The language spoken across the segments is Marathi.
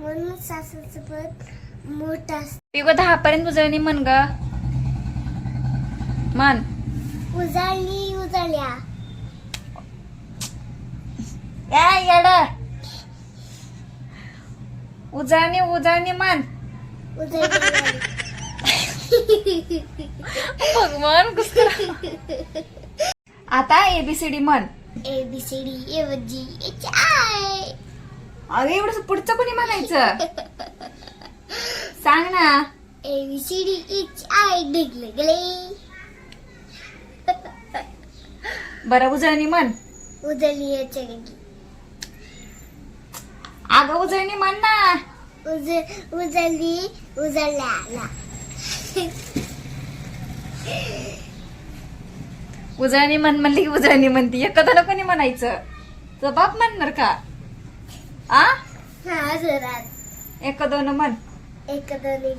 म्हणून सासूचं पण मोठं असतं पिगो दहा पर्यंत उजळणी म्हण ग. म्हण. उजाळली उजाळल्या. या येड. उजळणी उजळणी म्हण. उजाळली भगवान आता एबीसीडी म्हण. A B C D A G H I अरे एवढं पुढचं कोणी म्हणायचं सांग ना ए बी आय डिगले बरं उजळणी म्हण उजळली याच्या अगं उजळणी म्हण ना उज उजळली उजळल्या उजळणी म्हण म्हणली की उजळणी म्हणती एखाद्याला कोणी म्हणायचं तर बाप म्हणणार का आ? हा जरा एखादं म्हण. एक दोन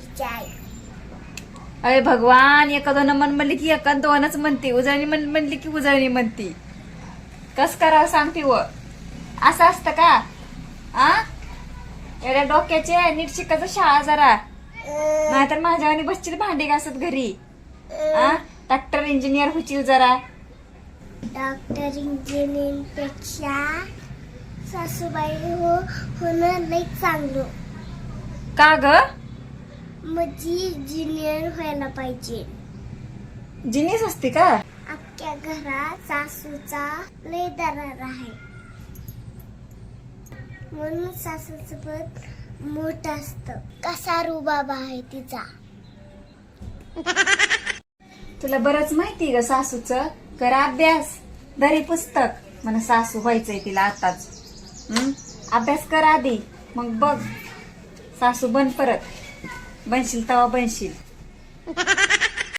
अरे भगवान एखादं मन म्हणली की एका दोनच म्हणते. उजळणी म्हण म्हणली की उजळणी म्हणती. कस करावं सांगते व? असं असतं का? आ? एवढ्या डोक्याचे नीट शिकायचं शाळा जरा. नाहीतर माझ्या आणि बसतील भांडी घासत घरी. आ? डॉक्टर इंजिनियर होशील जरा. डॉक्टर इंजिनियरपेक्षा सासूबाई हो होणं लई चांगलं. का ग? म्हणजे इंजिनियर व्हायला पाहिजे. जिनीस असते का? अख्ख्या घरात सासूचा लय दरार आहे. म्हणून सासूचं पण मोठं असतं. कसा रुबाब आहे तिचा. तुला बरंच माहिती ग सासूच? कर अभ्यास. दरी पुस्तक. मला सासू व्हायचंय तिला आताच. हं? अभ्यास कर आधी. मग बघ. सासू बन परत. बनशील तवा बनशील.